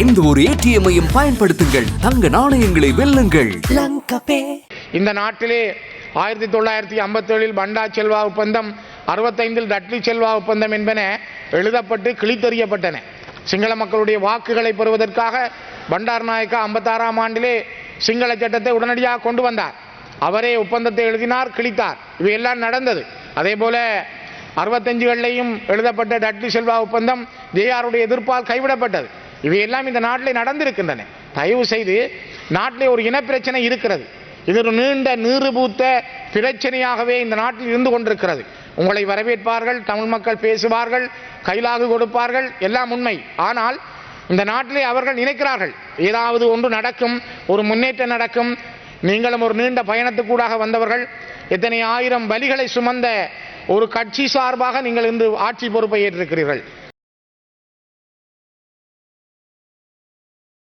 எந்த ஒரு ஏடிஎம்மையும் பயன்படுத்துங்கள். தங்க நாணயங்களை வெல்லுங்கள். இந்த நாட்டிலே ஆயிரத்தி தொள்ளாயிரத்தி ஐம்பத்தேழில் பண்டா செல்வா ஒப்பந்தம் அறுபத்தைந்தில் டட்லி செல்வா ஒப்பந்தம் என்பன எழுதப்பட்டு கிழித்தெறியப்பட்டன. சிங்கள மக்களுடைய வாக்குகளை பெறுவதற்காக பண்டார் நாயக்கா ஐம்பத்தாறாம் ஆண்டிலே சிங்கள சட்டத்தை உடனடியாக கொண்டு வந்தார். அவரே ஒப்பந்தத்தை எழுதினார் கிழித்தார். இவையெல்லாம் நடந்தது. அதே போல அறுபத்தஞ்சுகள்லையும் எழுதப்பட்ட டட்லி செல்வா ஒப்பந்தம் ஜேஆருடைய எதிர்ப்பால் கைவிடப்பட்டது. இவையெல்லாம் இந்த நாட்டில் நடந்திருக்கின்றன. தயவு செய்து நாட்டிலே ஒரு இனப்பிரச்சனை இருக்கிறது. இது ஒரு நீண்ட நீறுபூத்த பிரச்சனையாகவே இந்த நாட்டில் இருந்து கொண்டிருக்கிறது. உங்களை வரவேற்பார்கள் தமிழ் மக்கள் பேசுவார்கள் கைலாகு கொடுப்பார்கள் எல்லாம் உண்மை. ஆனால் இந்த நாட்டிலே அவர்கள் நினைக்கிறார்கள் ஏதாவது ஒன்று நடக்கும் ஒரு முன்னேற்றம் நடக்கும் நீங்களும் ஒரு நீண்ட பயணத்துக்கூடாக வந்தவர்கள் எத்தனை ஆயிரம் வலிகளை சுமந்த ஒரு கட்சி சார்பாக நீங்கள் இன்று ஆட்சி பொறுப்பை ஏற்றிருக்கிறீர்கள்.